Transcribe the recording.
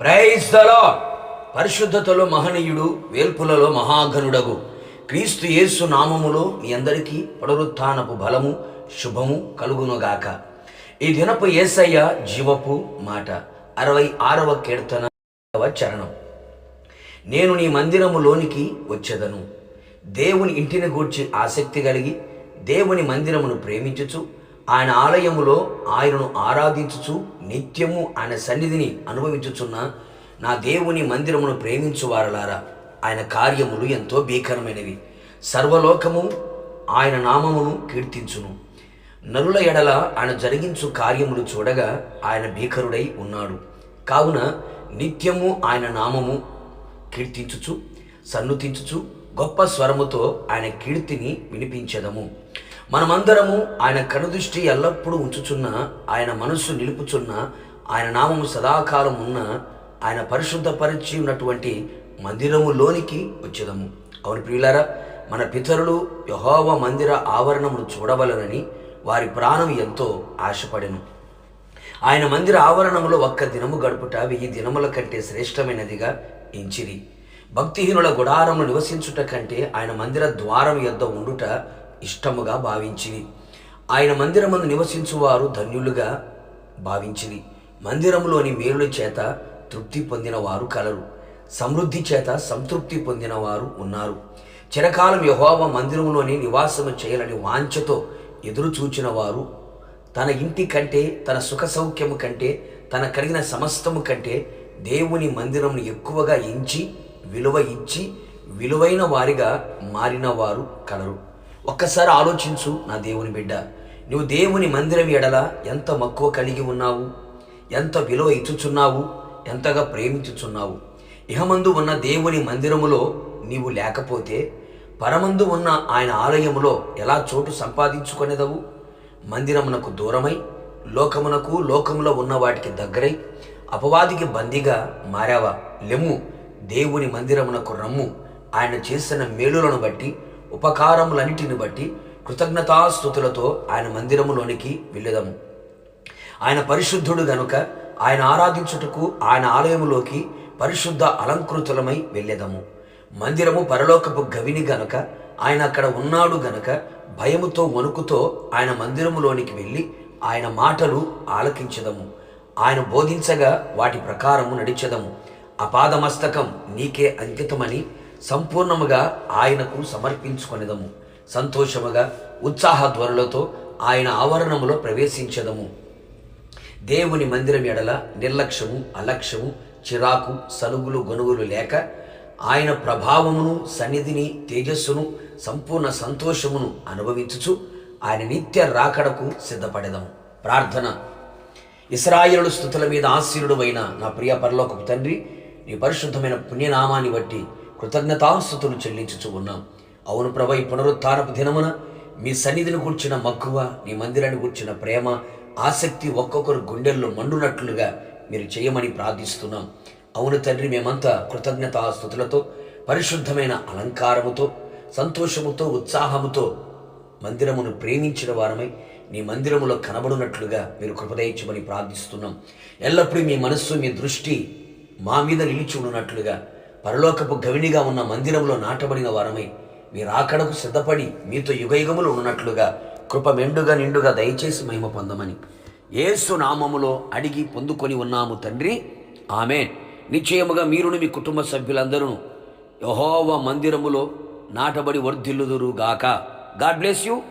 ప్రైస్తలో పరిశుద్ధతలో మహనీయుడు వేల్పులలో మహాఘనుడగు. క్రీస్తు యేసు నామములో మీ అందరికీ పునరుత్నపు బలము శుభము కలుగునుగాక. ఈ దినపు ఏసయ్య జీవపు మాట అరవై ఆరవ కీర్తన చరణం. నేను నీ మందిరములోనికి వచ్చేదను. దేవుని ఇంటిని గూర్చి ఆసక్తి కలిగి దేవుని మందిరమును ప్రేమించుచు ఆయన ఆలయములో ఆయనను ఆరాధించుచు నిత్యము ఆయన సన్నిధిని అనుభవించుచున్న నా దేవుని మందిరమును ప్రేమించు వారలారా ఆయన కార్యములు ఎంతో భీకరమైనవి. సర్వలోకము ఆయన నామమును కీర్తించును. నరుల ఎడల ఆయన జరిగించు కార్యములు చూడగా ఆయన భీకరుడై ఉన్నాడు. కావున నిత్యము ఆయన నామము కీర్తించుచు సన్నుతించుచు గొప్ప స్వరముతో ఆయన కీర్తిని వినిపించదము. మనమందరము ఆయన కనుదృష్టి ఎల్లప్పుడూ ఉంచుచున్న ఆయన మనస్సు నిలుపుచున్న ఆయన నామము సదాకాలం ఉన్న ఆయన పరిశుద్ధపరిచి ఉన్నటువంటి మందిరములోనికి వచ్చేదము. అవును ప్రియులారా మన పితరులు యహోవ మందిర ఆవరణమును చూడవలనని వారి ప్రాణం ఎంతో ఆశపడెను. ఆయన మందిర ఆవరణములో ఒక్క దినము గడుపుట వెయ్యి దినముల కంటే శ్రేష్టమైనదిగా ఎంచిరి. భక్తిహీనుల గుడారము నివసించుట కంటే ఆయన మందిర ద్వారం యొద్ద ఉండుట ఇష్టముగా భావించిరి. ఆయన మందిరమందు నివసించువారు ధన్యులుగా భావించిరి. మందిరములోని మేలుల చేత తృప్తి పొందినవారు కలరు. సమృద్ధి చేత సంతృప్తి పొందినవారు ఉన్నారు. చిరకాలం యహోవ మందిరములోని నివాసము చేయాలని వాంఛతో ఎదురు చూచిన వారు తన ఇంటి కంటే తన సుఖ సౌఖ్యము కంటే తన కలిగిన సమస్తము కంటే దేవుని మందిరంను ఎక్కువగా ఎంచి విలువ ఇచ్చి విలువైన వారిగా మారిన వారు కలరు. ఒక్కసారి ఆలోచించు నా దేవుని బిడ్డ. నువ్వు దేవుని మందిరం ఎడల ఎంత మక్కువ కలిగి ఉన్నావు ఎంత విలువ ఇచ్చుచున్నావు ఎంతగా ప్రేమించుచున్నావు. ఇహమందు ఉన్న దేవుని మందిరములో నీవు లేకపోతే పరమందు ఉన్న ఆయన ఆలయములో ఎలా చోటు సంపాదించుకొనేదవు? మందిరమునకు దూరమై లోకమునకు లోకములో ఉన్న వాటికి దగ్గరై అపవాదికి బందీగా మారావా? లెమ్ము దేవుని మందిరమునకు రమ్ము. ఆయన చేసిన మేలులను బట్టి ఉపకారములన్నిటిని బట్టి కృతజ్ఞతాస్థుతులతో ఆయన మందిరములోనికి వెళ్ళదము. ఆయన పరిశుద్ధుడు గనుక ఆయన ఆరాధించుటకు ఆయన ఆలయములోకి పరిశుద్ధ అలంకృతులమై వెళ్ళెదము. మందిరము పరలోకపు గవిని గనుక ఆయన అక్కడ ఉన్నాడు గనక భయముతో వణుకుతో ఆయన మందిరములోనికి వెళ్ళి ఆయన మాటలు ఆలకించదము. ఆయన బోధించగా వాటి ప్రకారము నడిచదము. అపాదమస్తకం నీకే అంకితమని సంపూర్ణముగా ఆయనకు సమర్పించుకొనిదము. సంతోషముగా ఉత్సాహ ధ్వనులతో ఆయన ఆవరణములో ప్రవేశించదము. దేవుని మందిరం ఎడల నిర్లక్ష్యము అలక్ష్యము చిరాకు సనుగులు గొనుగులు లేక ఆయన ప్రభావమును సన్నిధిని తేజస్సును సంపూర్ణ సంతోషమును అనుభవించుచు ఆయన నిత్య రాకడకు సిద్ధపడెదము. ప్రార్థన. ఇస్రాయేలు స్థుతుల మీద ఆశీనుడు అయిన నా ప్రియ పరలోకపు తండ్రి నీ పరిశుద్ధమైన పుణ్యనామాన్ని బట్టి కృతజ్ఞతాస్థుతులు చెల్లించుచు ఉన్నాం అవును ప్రభ ఈ పునరుత్నపు దినమున మీ సన్నిధిని కూర్చిన మక్కువ మీ మందిరాన్ని కూర్చిన ప్రేమ ఆసక్తి ఒక్కొక్కరు గుండెల్లో మండునట్లుగా మీరు చేయమని ప్రార్థిస్తున్నాం. అవును తండ్రి మేమంతా కృతజ్ఞతాస్థుతులతో పరిశుద్ధమైన అలంకారముతో సంతోషముతో ఉత్సాహముతో మందిరమును ప్రేమించిన వారమై నీ మందిరములో కనబడినట్లుగా మీరు కృపదయించమని ప్రార్థిస్తున్నాం. ఎల్లప్పుడూ మీ మనస్సు మీ దృష్టి మా మీద నిలిచి ఉన్నట్లుగా పరలోకపు గవినిగా ఉన్న మందిరంలో నాటబడిన వారమై మీరు సిద్ధపడి మీతో యుగయుగములు ఉన్నట్లుగా కృప మెండుగా నిండుగా దయచేసి మహిమ పొందమని ఏసు నామములో అడిగి పొందుకొని ఉన్నాము తండ్రి. ఆమె నిశ్చయముగా మీరును మీ కుటుంబ సభ్యులందరూ యహోవ మందిరములో నాటబడి వర్ధిల్లుదురుగాక. God bless you.